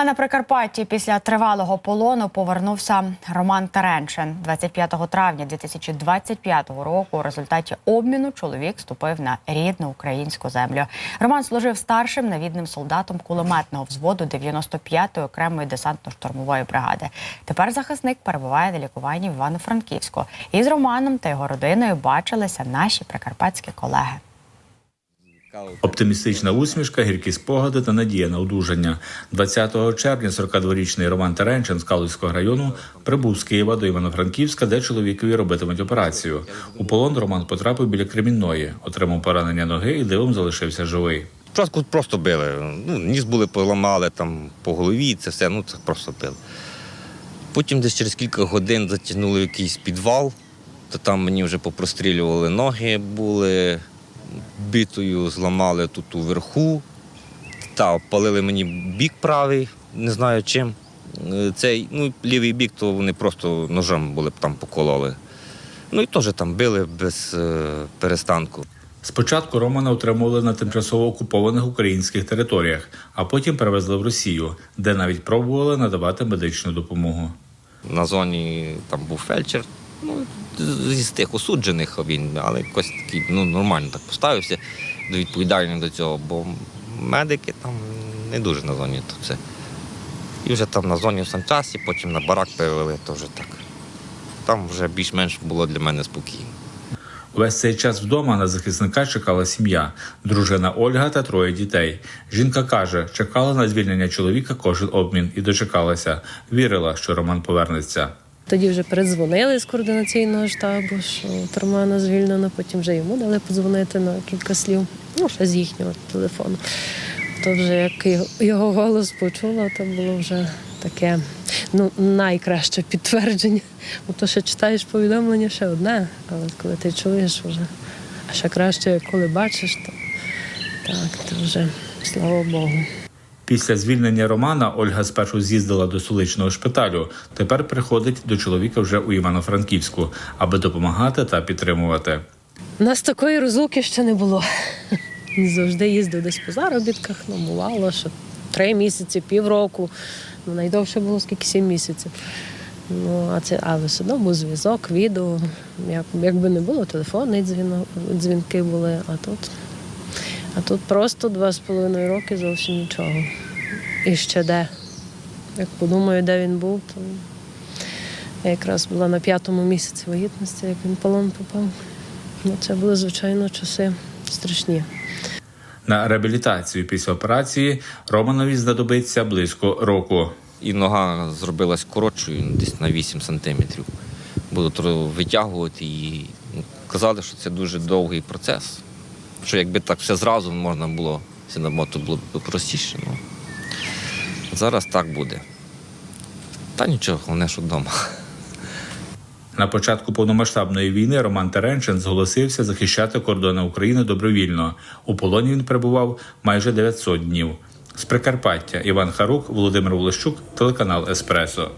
А на Прикарпатті після тривалого полону повернувся Роман Теренчин. 25 травня 2025 року у результаті обміну чоловік вступив на рідну українську землю. Роман служив старшим навідним солдатом кулеметного взводу 95-ї окремої десантно-штурмової бригади. Тепер захисник перебуває на лікуванні в Івано-Франківську. І з Романом та його родиною бачилися наші прикарпатські колеги. Оптимістична усмішка, гіркі спогади та надія на одужання. 20 червня 42-річний Роман Теренчин з Калузького району прибув з Києва до Івано-Франківська, де чоловікові робитимуть операцію. У полон Роман потрапив біля Кремінної, отримав поранення ноги і дивом залишився живий. Спочатку просто били. Ну, ніс були поламали там по голові, це все, ну це просто били. Потім десь через кілька годин затягнули якийсь підвал, то там мені вже попрострілювали ноги, були битою, зламали тут уверху, та опалили мені бік правий, не знаю чим. Е, Цей ну, лівий бік, то вони просто ножем були б там покололи. Ну і теж там били без е, перестанку. Спочатку Романа утримували на тимчасово окупованих українських територіях, а потім перевезли в Росію, де навіть пробували надавати медичну допомогу. На зоні там був фельдшер. Ну, з тих осуджених він, але якось такий ну, нормально так поставився до відповідальних до цього, бо медики там не дуже на зоні то це. І вже там на зоні в санчасі, потім на барак перевели, то вже так. Там вже більш-менш було для мене спокійно. Весь цей час вдома на захисника чекала сім'я, дружина Ольга та троє дітей. Жінка каже, чекала на звільнення чоловіка кожен обмін і дочекалася. Вірила, що Роман повернеться. Тоді вже передзвонили з координаційного штабу, що от Романа звільнено, потім вже йому дали подзвонити на кілька слів, ну, ще з їхнього телефону. То вже як його- голос почула, то було вже таке ну, найкраще підтвердження. Бо то ще читаєш повідомлення ще одне, але коли ти чуєш вже, а ще краще, коли бачиш, то так, то вже слава Богу. Після звільнення Романа Ольга спершу з'їздила до столичного шпиталю. Тепер приходить до чоловіка вже у Івано-Франківську, аби допомагати та підтримувати. У нас такої розлуки ще не було. Завжди їздив десь по заробітках, ну бувало, що три місяці, півроку. Ну, найдовше було скільки сім місяців. Ну, а це, але все одно був зв'язок, відео. Як, якби не було, телефонні дзвінки були, а тут, а тут просто два з половиною роки зовсім нічого. І ще де. Як подумаю, де він був, то я якраз була на п'ятому місяці вагітності, як він в полон попав. Ну, це були, звичайно, часи страшні. На реабілітацію після операції Романові знадобиться близько року. І нога зробилась коротшою, десь на 8 сантиметрів. Тро- витягувати і казали, що це дуже довгий процес. Що якби так все зразу можна було, це набагато було б простіше. Ну. Зараз так буде. Та нічого, головне, що вдома. На початку повномасштабної війни Роман Теренчин зголосився захищати кордони України добровільно. У полоні він перебував майже 900 днів. З Прикарпаття Іван Харук, Володимир Волощук, телеканал Еспресо.